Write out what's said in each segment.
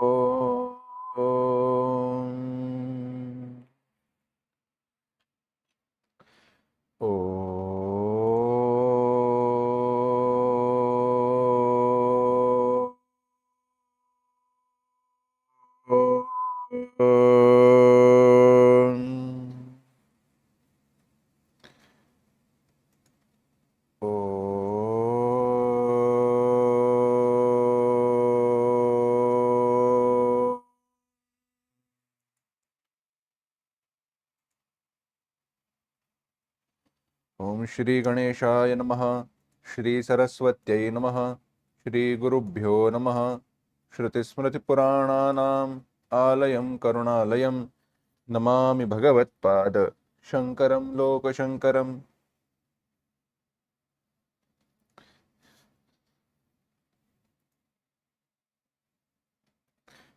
ॐ श्रीगणेशाय नमः श्रीसरस्वत्यै नमः श्रीगुरुभ्यो नमः। श्रुतिस्मृतिपुराणानाम् आलयं करुणालयं नमामि भगवत्पाद। शङ्करं लोकशङ्करम्।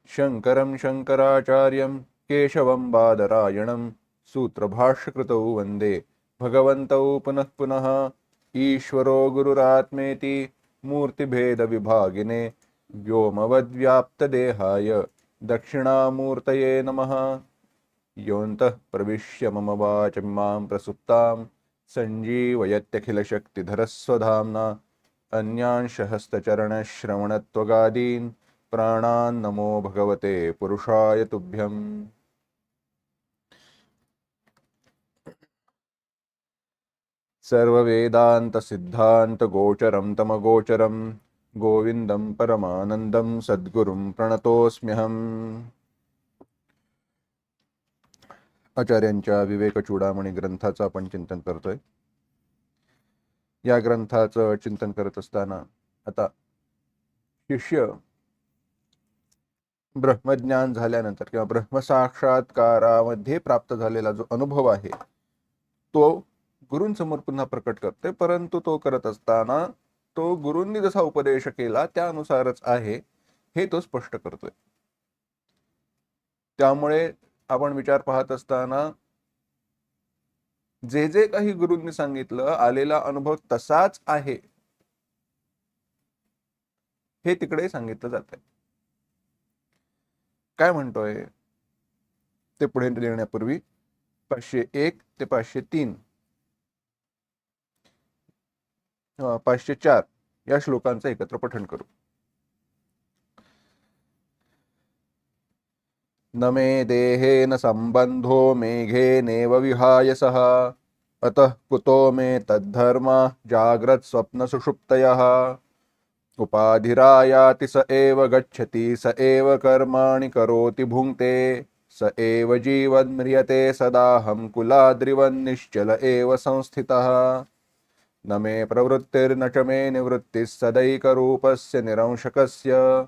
शङ्करं शङ्कराचार्यं केशवं बादरायणं सूत्रभाष्यकृतौ वन्दे। भगवन्तौ पुनः पुनः ईश्वरो गुरुरात्मेति मूर्तिभेदविभागिने व्योमवद्व्याप्तदेहाय दक्षिणामूर्तये नमः। योऽन्तः प्रविश्य मम वाचं मां प्रसुप्तां सञ्जीवयत्यखिलशक्तिधरस्वधाम्ना अन्यांशहस्तचरणश्रवणत्वगादीन् प्राणान् नमो भगवते पुरुषाय तुभ्यम्। सर्ववेदान्तसिद्धान्तगोचरं तमगोचरं। गोविन्दं परमानन्दं सद्गुरुं प्रणतोऽस्म्यहम्। आचार्यांच्या विवेक चूडामणी ग्रंथाचं आपण चिंतन करतोय. या ग्रंथाचं चिंतन करत असताना आता शिष्य ब्रह्मज्ञान झाल्यानंतर किंवा ब्रह्मसाक्षात्कारामध्ये प्राप्त झालेला जो अनुभव आहे तो गुरूंसमोर पुन्हा प्रकट करते. परंतु तो करत असताना तो गुरूंनी जसा उपदेश केला त्यानुसारच आहे हे तो स्पष्ट करतोय. त्यामुळे आपण विचार पाहत असताना जे जे काही गुरूंनी सांगितलं आलेला अनुभव तसाच आहे. हे तिकडे सांगितलं जात काय म्हणतोय? ते पुढे देण्यापूर्वी पाचशे एक ते पाचशे तीन. पाचशे चार या श्लोकांचं एकत्र पठण करू. न मे देहेन सम्बन्धो मेघेनेव विहाय सः अतः कुतो मे तद्धर्मा जाग्रत्स्वप्नसुषुप्तयः उपाधिरायाति स एव गच्छति स एव कर्माणि करोति भुङ्क्ते स एव जीवन्म्रियते सदाहं कुलाद्रिवन्निश्चल एव संस्थितः। न मे प्रवृत्तिर्न च मे निवृत्तिः सदैकरूपस्य निरंशकस्य।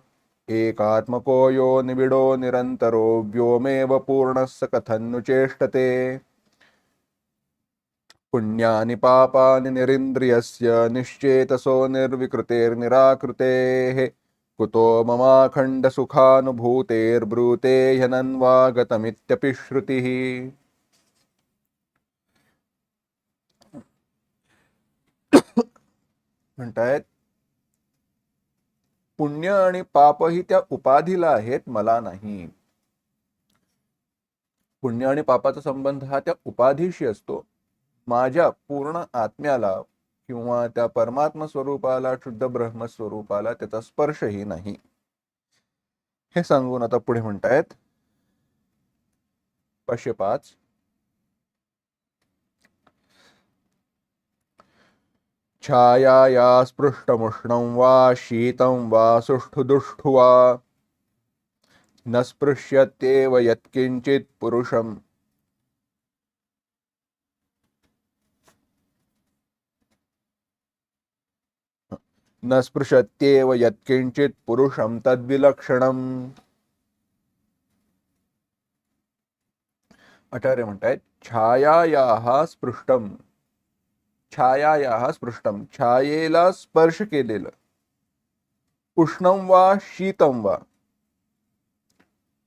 एकात्मको यो निबिडो निरन्तरो व्योमेव पूर्णस्य कथन्नु चेष्टते। पुण्यानि पापानि निरिन्द्रियस्य निश्चेतसो निर्विकृतेर्निराकृतेः। कुतो ममाखण्डसुखानुभूतेर्ब्रूते ह्यनन्वागतमित्यपि श्रुतिः म्हणतायत पुण्य आणि पाप ही त्या उपाधीला आहेत मला नाही. पुण्य आणि पापाचा संबंध हा त्या उपाधीशी असतो. माझ्या पूर्ण आत्म्याला किंवा त्या परमात्म स्वरूपाला शुद्ध ब्रह्म स्वरूपाला त्याचा स्पर्शही नाही. हे सांगून आता पुढे म्हणतायत पाचशे पाच छायाया स्पृष्टमुष्णं वा शीतं वा सुष्ठुदुष्ठु वा न स्पृश्यत्येव यत्किञ्चित् पुरुषम् न स्पृशत्येव यत्किञ्चित् पुरुषं तद्विलक्षणम् आचार्य म्हणतायत छायायाः स्पृष्टम छायायाः स्पृष्टम छायेला स्पर्श केलेलं। उष्णम वा शीतम वा।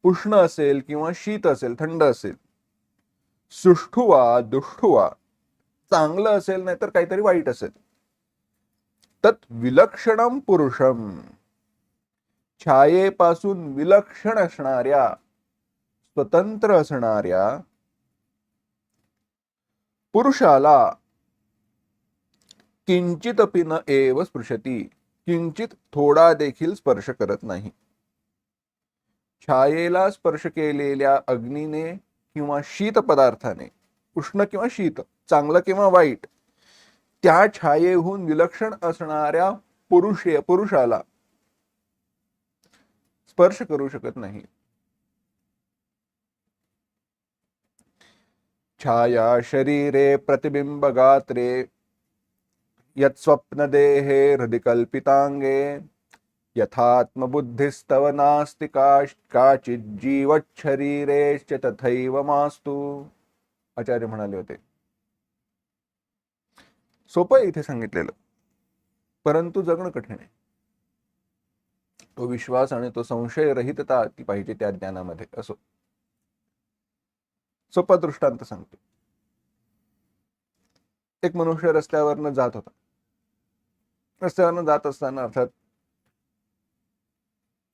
उष्ण असेल किंवा शीत असेल थंड असेल। सुष्ठू वा दुष्ठू वा। चांगलं असेल नाहीतर काहीतरी वाईट असेल। तत् विलक्षणम पुरुषम छायेपासून विलक्षण असणाऱ्या स्वतंत्र असणाऱ्या पुरुषाला किंचित न एव स्पृशती किंचित थोडा देखील स्पर्श करत नाही. छायेला स्पर्श केलेल्या अग्नीने किंवा शीत पदार्थाने उष्ण किंवा शीत चांगलं किंवा वाईट त्या छायेहून विलक्षण असणाऱ्या पुरुष पुरुषाला स्पर्श करू शकत नाही. छाया शरीरे प्रतिबिंब गात्रे यत्स्वप्न देहे हृदि कल्पितांगे यथात्मबुद्धिस्तव नास्ति काचित जीवच्छरीरेश्च तथैव मास्तु। आचार्य म्हणाले होते. सोपं इथे सांगितलेलं. परंतु जगणं कठीण आहे. तो विश्वास आणि तो संशय रहितता ती पाहिजे त्या ज्ञानामध्ये असो. सोपा दृष्टांत सांगतो. एक मनुष्य रस्त्यावरनं जात होता. रस्त्यावरनं जात असताना अर्थात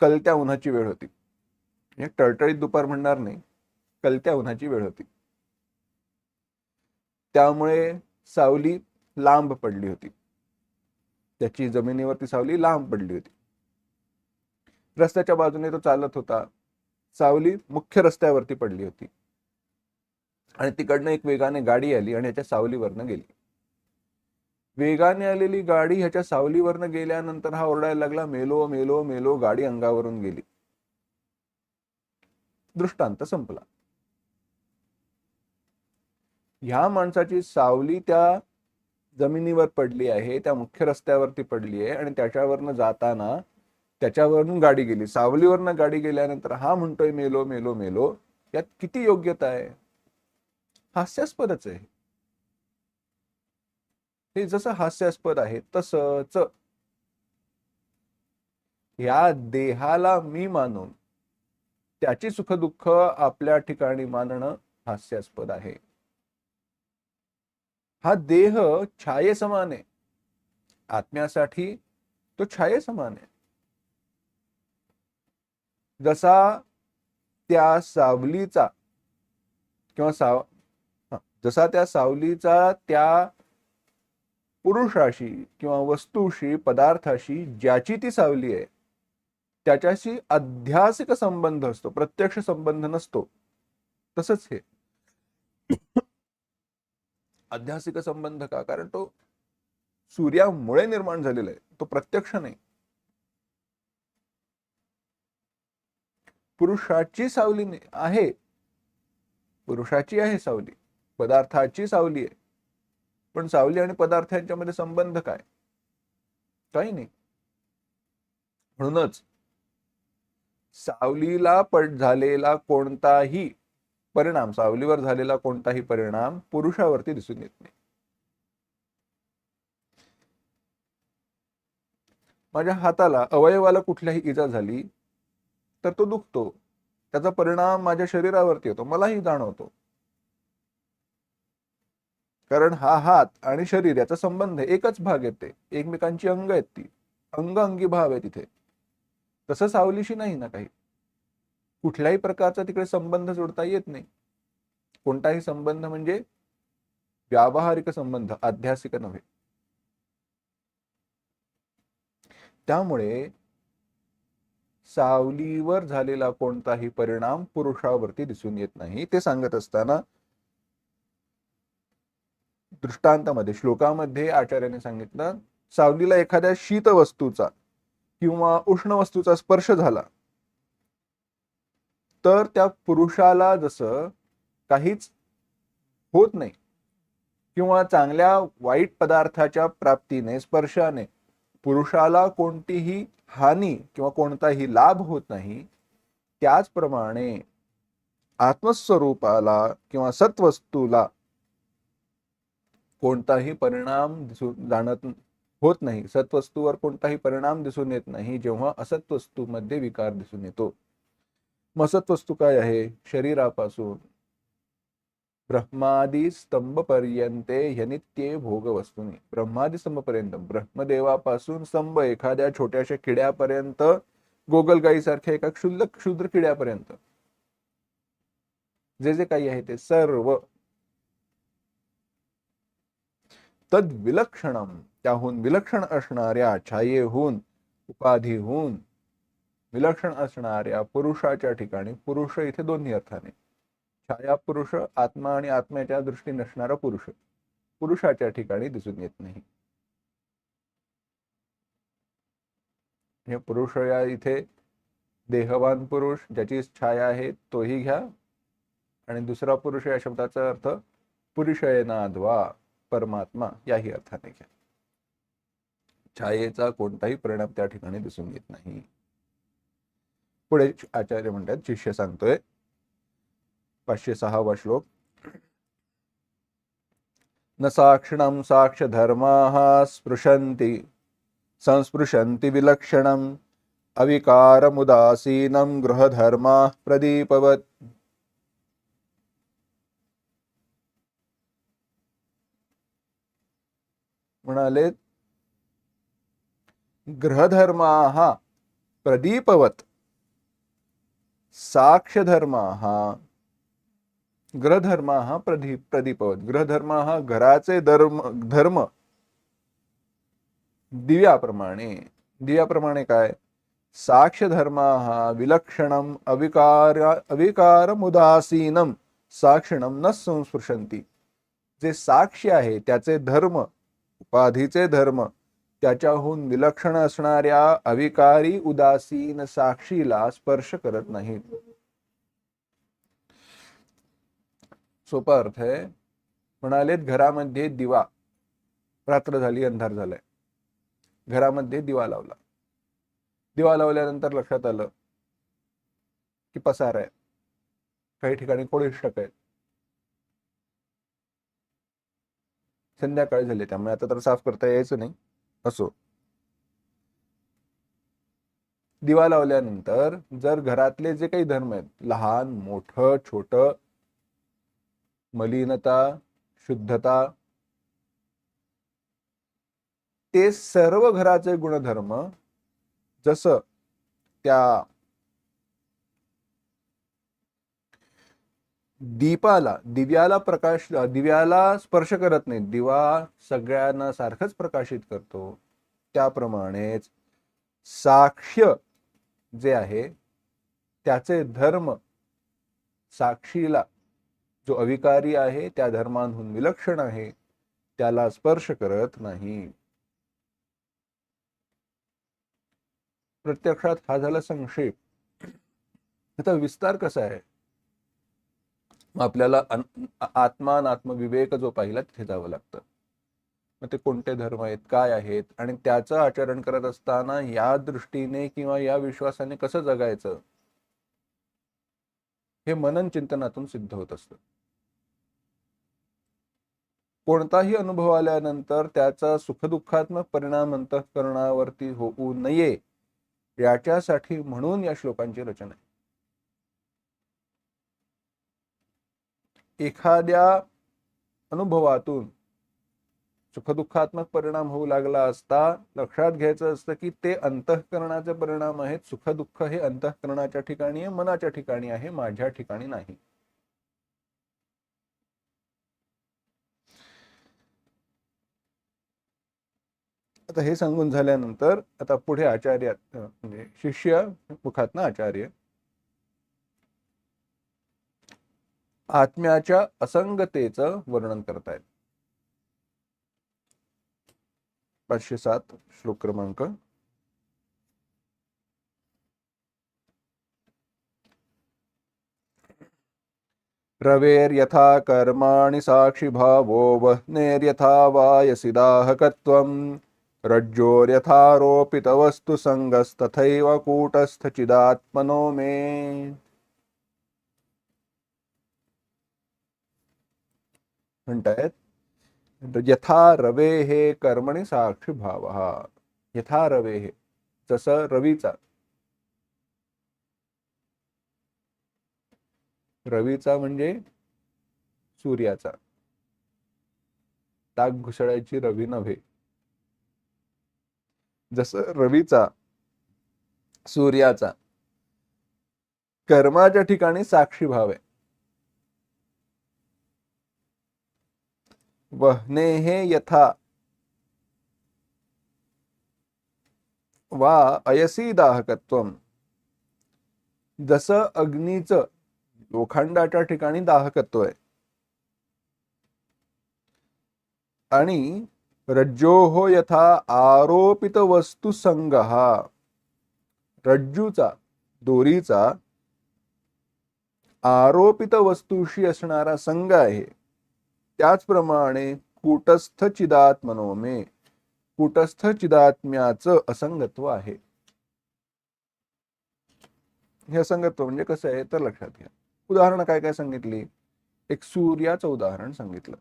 कलत्या उन्हाची वेळ होती. म्हणजे टळटळीत दुपार म्हणणार नाही कलत्या उन्हाची वेळ होती. त्यामुळे सावली लांब पडली होती. त्याची जमिनीवरती सावली लांब पडली होती. रस्त्याच्या बाजूने तो चालत होता. सावली मुख्य रस्त्यावरती पडली होती. आणि तिकडनं एक वेगाने गाडी आली आणि याच्या सावलीवरनं गेली. वेगाने आलेली गाडी ह्याच्या सावलीवरनं गेल्यानंतर हा ओरडायला लागला मेलो मेलो मेलो गाडी अंगावरून गेली. दृष्टांत संपला. ह्या माणसाची सावली त्या जमिनीवर पडली आहे त्या मुख्य रस्त्यावरती पडली आहे आणि त्याच्यावरनं जाताना त्याच्यावरून गाडी गेली. सावलीवरनं गाडी गेल्यानंतर हा म्हणतोय मेलो मेलो मेलो यात किती योग्यता आहे? हास्यास्पदच आहे. हे जसं हास्यास्पद आहे तसच या देहाला मी मानून त्याची सुखदुःख आपल्या ठिकाणी मानणं हास्यास्पद आहे. हा देह छाये समान आहे. आत्म्यासाठी तो छाये समान आहे. जसा त्या सावलीचा किंवा साव जसा त्या सावलीचा त्या पुरुषाशी किंवा वस्तूशी पदार्थाशी ज्याची ती सावली आहे त्याच्याशी अध्यासिक संबंध असतो प्रत्यक्ष संबंध नसतो. तसंच हे. अध्यासिक संबंध का? कारण तो सूर्यामुळे निर्माण झालेला आहे तो प्रत्यक्ष नाही. पुरुषाची सावली आहे. पुरुषाची आहे सावली पदार्थाची सावली आहे. पण सावली आणि पदार्थ यांच्यामध्ये संबंध काय? काही नाही. म्हणूनच सावलीला पड झालेला कोणताही परिणाम सावलीवर झालेला कोणताही परिणाम पुरुषावरती दिसून येत नाही. माझ्या हाताला अवयवाला कुठल्याही इजा झाली तर तो दुखतो. त्याचा परिणाम माझ्या शरीरावरती होतो. मलाही जाणवतो. कारण हा हात आणि शरीर याचा संबंध एकच भाग येते एकमेकांची अंग आहेत ती. अंग अंगी भाव आहे तिथे. तसं सावलीशी नाही ना काही. कुठल्याही प्रकारचा तिकडे संबंध जोडता येत नाही. कोणताही संबंध म्हणजे व्यावहारिक संबंध आध्यासिक नव्हे. त्यामुळे सावलीवर झालेला कोणताही परिणाम पुरुषावरती दिसून येत नाही. ते सांगत असताना दृष्टांतामध्ये श्लोकामध्ये आचार्याने सांगितलं सावलीला एखाद्या शीत वस्तूचा किंवा उष्ण वस्तूचा स्पर्श झाला तर त्या पुरुषाला जसं काहीच होत नाही किंवा चांगल्या वाईट पदार्थाच्या प्राप्तीने स्पर्शाने पुरुषाला कोणतीही हानी किंवा कोणताही लाभ होत नाही त्याचप्रमाणे आत्मस्वरूपाला किंवा सत्वस्तूला कोणताही परिणाम दिसून जाणत होत नाही. सत्वस्तूवर कोणताही परिणाम दिसून येत नाही जेव्हा असत्वस्तूमध्ये विकार दिसून येतो. मग काय आहे? शरीरापासून ब्रह्मादी स्तंभ पर्यंते ह्यनित्ये भोग वस्तूने ब्रह्मादी स्तंभ पर्यंत ब्रह्मदेवापासून स्तंभ एखाद्या छोट्याशा किड्यापर्यंत गोगलगाईसारख्या एका क्षुल्लक क्षुद्र किड्यापर्यंत. जे जे काही आहे ते सर्व तद विलक्षणम त्याहून विलक्षण असणाऱ्या छायेहून उपाधीहून विलक्षण असणाऱ्या पुरुषाच्या ठिकाणी पुरुष इथे दोन्ही अर्थाने. छाया पुरुष आत्मा आणि आत्म्याच्या दृष्टीने असणारा पुरुष. पुरुषाच्या ठिकाणी दिसून येत नाही. हे पुरुष या इथे देहवान पुरुष ज्याची छाया आहे तोही घ्या. आणि दुसरा पुरुष या शब्दाचा अर्थ पुरुषयनाद्वा. परमात्मा याही अर्थाने घ्या. छायेचा कोणताही परिणाम त्या ठिकाणी दिसून येत नाही. पुढे आचार्य म्हणतात शिष्य सांगतोय पाचशे सहावा श्लोक. न साक्षिणं साक्ष्यधर्माः स्पृशन्ति संस्पृशन्ति विलक्षणम् अविकारमुदासीनं गृहधर्माः प्रदीपवत्। म्हणाले ग्रहधर्माः साक्षधर्मा ग्रहधर्मा हा प्रदीप प्रदीपवत। ग्रहधर्माः घराचे धर्म धर्म। दिव्याप्रमाणे दिव्याप्रमाणे काय? साक्ष्यधर्माः विलक्षणम अविकार अविकारमुदासीनम। साक्षणम न संस्पृशंती जे साक्षी आहे त्याचे धर्म उपाधीचे धर्म त्याच्याहून विलक्षण असणाऱ्या अविकारी उदासीन साक्षीला स्पर्श करत नाहीत. सोपा अर्थ आहे म्हणालेत घरामध्ये दिवा रात्र झाली अंधार झालाय. घरामध्ये दिवा लावला. दिवा लावल्यानंतर लक्षात आलं की पसार आहे. काही ठिकाणी कोळीष्टक आहेत. संध्याकाळी झाली त्यामुळे आता तर साफ करता यायचं नाही. असो. दिवा लावल्यानंतर जर घरातले जे काही धर्म आहेत लहान मोठं छोट मलिनता शुद्धता ते सर्व घराचे गुणधर्म जसं त्या दीपाला दिव्याला प्रकाश दिव्याला स्पर्श करत नाही दिवा सगळ्यांना सारखंच प्रकाशित करतो. त्याप्रमाणेच साक्ष्य जे आहे त्याचे धर्म साक्षीला जो अविकारी आहे त्या धर्मांहून विलक्षण आहे त्याला स्पर्श करत नाही. प्रत्यक्षात हा झाला संक्षेप. आता विस्तार कसा आहे? मग आपल्याला आत्मान आत्मा आत्मविवेक जो पाहिला तिथे जावं लागतं. मग ते कोणते धर्म आहेत काय आहेत? आणि त्याचं आचरण करत असताना या दृष्टीने किंवा या विश्वासाने कसं जगायचं? हे मनन चिंतनातून सिद्ध होत असतं. कोणताही अनुभव आल्यानंतर त्याचा सुखदुःखात्मक परिणाम अंतःकरणावरती होऊ नये याच्यासाठी म्हणून या श्लोकांची रचना आहे. एखाद्या अनुभवातून सुखदुःखात्मक परिणाम होऊ लागला असता लक्षात घ्यायचं असतं की ते अंतःकरणाचे परिणाम आहेत. सुखदुःख हे अंतःकरणाच्या ठिकाणी आहे मनाच्या ठिकाणी आहे माझ्या ठिकाणी नाही. आता हे सांगून झाल्यानंतर आता पुढे आचार्य म्हणजे शिष्य मुखातनं आचार्य आत्म्याच्या असंगतेचं वर्णन करतायत. पाचशे सात श्लोक क्रमांक. रवेर्यथा कर्माणि साक्षिभावो वह्नेर्यथा वायसिदाहकत्वम् रज्जोर्यथारोपितवस्तु सङ्गस्तथैव कूटस्थचिदात्मनो मे। म्हणतायत यथा रवे हे कर्मणे साक्षी भाव. यथा रवे हे जसं रवीचा. रवीचा म्हणजे सूर्याचा. ताक घुसळायची रवी नव्हे. जसं रवीचा सूर्याचा कर्माच्या ठिकाणी साक्षी भाव आहे. वहने हे यथा। वा अयसी दाहकत्व जसं अग्नीचं लोखंडाच्या ठिकाणी दाहकत्व आहे। आणि रज्जोहो यथा आरोपित वस्तू संघ रज्जूचा दोरीचा आरोपित वस्तूशी असणारा संघ आहे। त्याचप्रमाणे कूटस्थ चिदात्मनोमे कूटस्थ चिदात्म्याचं असंगत्व आहे. हे असंगत्व म्हणजे कसं आहे? तर लक्षात घ्या. उदाहरण काय काय सांगितली? एक सूर्याचं उदाहरण सांगितलं.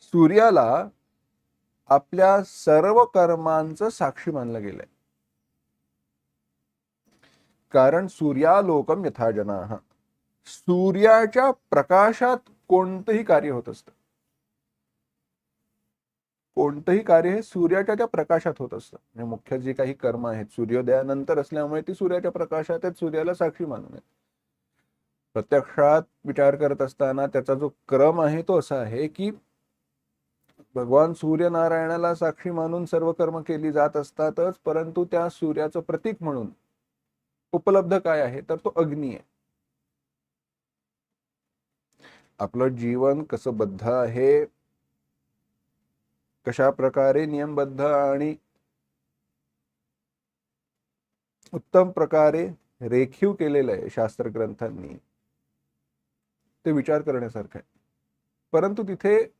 सूर्याला आपल्या सर्व कर्मांचं साक्षी मानलं गेलंय. कारण सूर्यालोकम यथाजना. सूर्याच्या प्रकाशात कोणतंही कार्य होत असतं. कोणतंही कार्य हे सूर्याच्या त्या प्रकाशात होत असतं. म्हणजे मुख्य जे काही कर्म आहेत सूर्योदयानंतर असल्यामुळे ती सूर्याच्या प्रकाशात आहेत सूर्याला साक्षी मानून आहेत. प्रत्यक्षात विचार करत असताना त्याचा जो क्रम आहे तो असा आहे की भगवान सूर्यनारायणाला साक्षी मानून सर्व कर्म केली जात असतातच परंतु त्या सूर्याचं प्रतीक म्हणून उपलब्ध काय आहे? तर तो अग्नी आहे. आपलं जीवन कसं बद्ध आहे? कशा प्रकारे नियमबद्ध आणि उत्तम प्रकारे रेखीव केलेलं आहे शास्त्र ग्रंथांनी ते विचार करण्यासारखं आहे. परंतु तिथे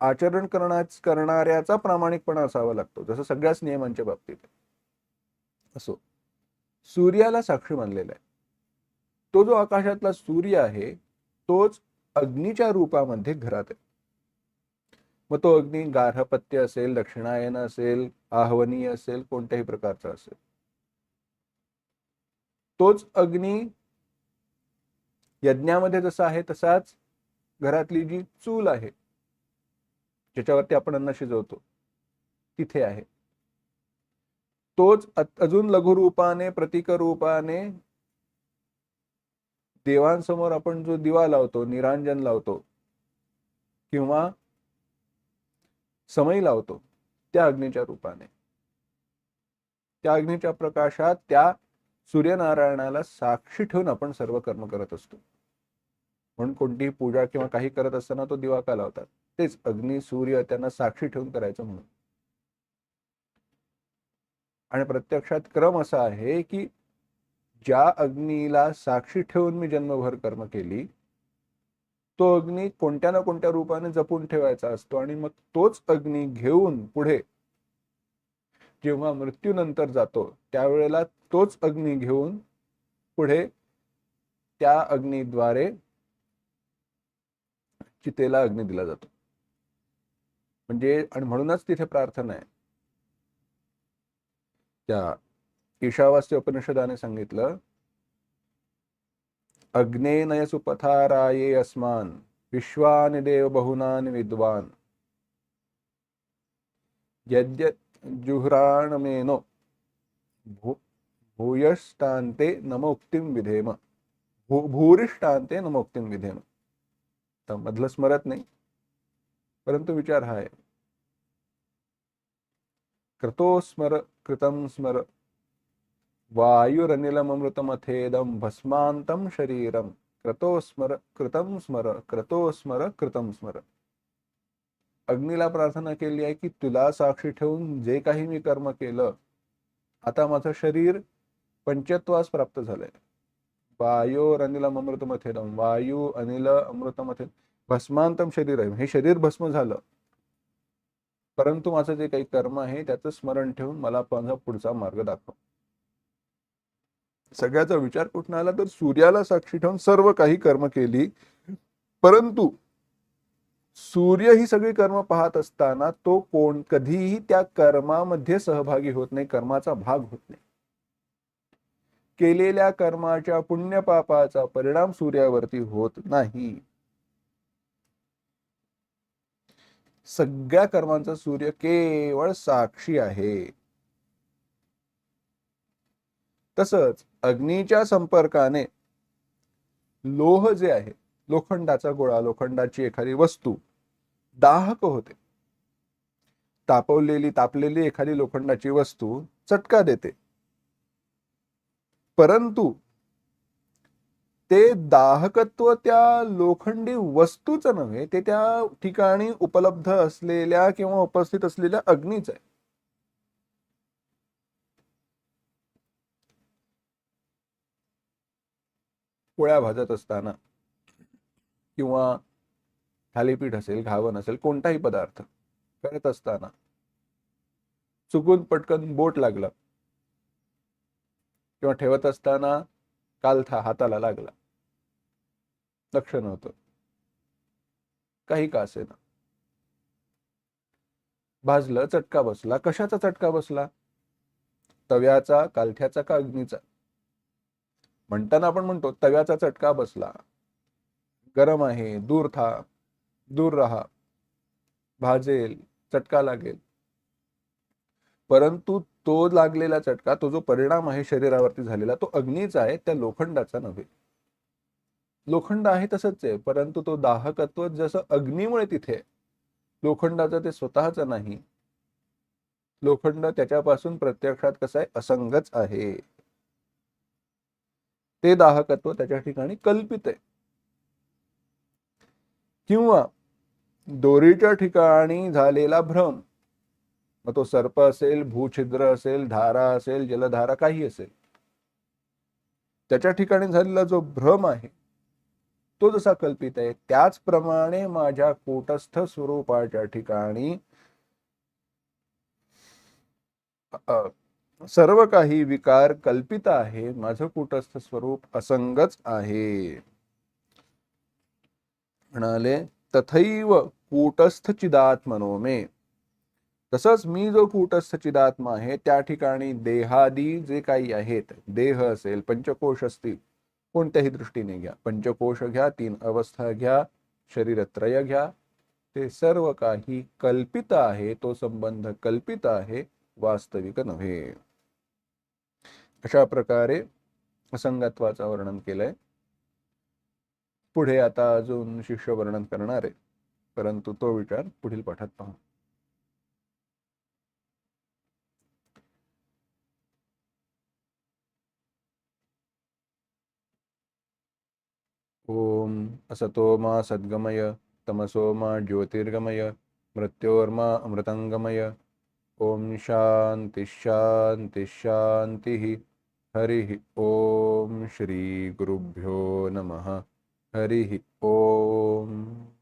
आचरण करण्या करणाऱ्याचा प्रामाणिकपणा असावा लागतो. जसं सगळ्याच नियमांच्या बाबतीत असो. सूर्याला साक्षी मानलेला आहे. तो जो आकाशातला सूर्य आहे तोच अग्नीच्या रूपामध्ये घरात आहे. मग तो अग्नी गार्हपत्य असेल दक्षिणायन असेल आह्वनीय असेल कोणत्याही प्रकारचा असेल. तोच अग्नी यज्ञामध्ये जसा आहे तसाच घरातली जी चूल आहे ज्याच्यावरती आपण अन्न शिजवतो तिथे आहे. तोच अजून लघुरूपाने प्रतीक रूपाने देवांसमोर आपण जो दिवा लावतो निरांजन लावतो किंवा समय लावतो त्या अग्नीच्या रूपाने. त्या अग्नीच्या प्रकाशात त्या सूर्यनारायणाला साक्षी ठेवून आपण सर्व कर्म करत असतो. म्हणून कोणतीही पूजा किंवा काही करत असताना तो दिवा का लावतात? तेच अग्नी सूर्य त्यांना साक्षी ठेवून करायचं म्हणून. आणि प्रत्यक्षात क्रम असा आहे की ज्या अग्नीला साक्षी ठेवून मी जन्मभर कर्म केली तो अग्नी कोणत्या ना कोणत्या रूपाने जपून ठेवायचा असतो आणि मग तोच अग्नी घेऊन पुढे जेव्हा मृत्यूनंतर जातो त्यावेळेला तोच अग्नी घेऊन पुढे त्या अग्नीद्वारे चितेला अग्नी दिला जातो. म्हणजे आणि म्हणूनच तिथे प्रार्थना आहे. त्या ईशावास्य उपनिषदाने सांगितलं अग्नेनय सुपथाराये अस्मान विश्वानि देव बहुनानि विद्वान। यद्य जुह्राणमेनो भू भूयष्टान्ते नमोक्तिम विधेम। भू भूरिष्टान्ते नमोक्तिम विधेम। तर मधलं स्मरत नाही परंतु विचार हा आहे. कृतो स्मर कृतं स्मर। वायुरनिलमृतमथेदं भस्मान्तं शरीरं। क्रतो स्मर कृतं स्मर। क्रतो स्मर कृतं स्मर। अग्नीला प्रार्थना केली आहे की तुला साक्षी ठेवून जे काही मी कर्म केलं आता माझं शरीर पंचत्वास प्राप्त झालंय. वायोर अनिलम अमृतमथेदम वायू अनिल अमृतमथे भस्मांतम शरीर. आहे हे शरीर भस्म झालं. परंतु माझं जे काही कर्म आहे त्याचं स्मरण ठेवून मला माझा पुढचा मार्ग दाखव. सगळ्याचा विचार कुठून आला तर सूर्याला साक्षी ठेवून सर्व काही कर्म केली. परंतु सूर्य ही सगळी कर्म पाहत असताना तो कोण कधीही त्या कर्मामध्ये सहभागी होत नाही कर्माचा भाग होत नाही. केलेल्या कर्माच्या पुण्यपापाचा परिणाम सूर्यावरती होत नाही. सगळ्या कर्मांचा सूर्य केवळ साक्षी आहे. तसंच अग्नीच्या संपर्काने लोह जे आहे लोखंडाचा गोळा लोखंडाची एखादी वस्तू दाहक होते. तापवलेली तापलेली एखादी लोखंडाची वस्तू चटका देते. परंतु ते दाहकत्व त्या लोखंडी वस्तूच नव्हे ते त्या ठिकाणी उपलब्ध असलेल्या किंवा उपस्थित असलेल्या अग्नीच आहे. पोळ्या भाजत असताना किंवा थालीपीठ असेल घावन असेल कोणताही पदार्थ करत असताना चुकून पटकन बोट लागलं किंवा ठेवत असताना कालथा हाताला लागला. लक्ष नव्हतं. काही का असे ना भाजलं चटका बसला. कशाचा चटका बसला? तव्याचा कालथ्याचा का अग्नीचा? म्हणताना आपण म्हणतो तव्याचा चटका बसला. गरम आहे दूर था दूर राहा. भाजेल चटका लागेल. परंतु तो लागलेला चटका तो जो परिणाम आहे शरीरावरती झालेला तो अग्नीचा आहे त्या लोखंडाचा नव्हे. लोखंड आहे तसंच आहे परंतु तो दाहकत्व जसं अग्नीमुळे तिथे लोखंडाचं ते स्वतःच नाही. लोखंड त्याच्यापासून प्रत्यक्षात कसं आहे असंगच आहे. ते दाहकत्व त्याच्या ठिकाणी कल्पित आहे. किंवा दोरीच्या ठिकाणी झालेला भ्रम मग तो सर्प असेल भूछिद्र असेल धारा असेल जलधारा काही असेल. त्याच्या ठिकाणी झालेला जो भ्रम आहे तो जसा कल्पित आहे त्याचप्रमाणे माझ्या कूटस्थ स्वरूपाच्या ठिकाणी सर्व काही विकार कल्पित आहे माझं कुटस्थ स्वरूप असंगच आहे. म्हणाले तथैव कूटस्थ चिदात्मनो मे. तसंच मी जो कूटस्थ चिदात्मा आहे त्या ठिकाणी देहादी जे काही आहेत देह असेल पंचकोश असतील कोणत्याही दृष्टीने घ्या. पंचकोश घ्या तीन अवस्था घ्या शरीरत्रय घ्या. ते सर्व काही कल्पित आहे तो संबंध कल्पित आहे वास्तविक नव्हे. अशा प्रकारे असंगत्वाचं वर्णन केलंय. पुढे आता अजून शिष्य वर्णन करणार आहे. परंतु तो विचार पुढील पाठात पाहू. ॐ असतो मा सद्गमय तमसो मा ज्योतिर्गमय मृत्योर्मा अमृतङ्गमय ॐ शान्ति शान्ति शान्तिः। हरिः ॐ श्रीगुरुभ्यो नमः। हरिः ॐ।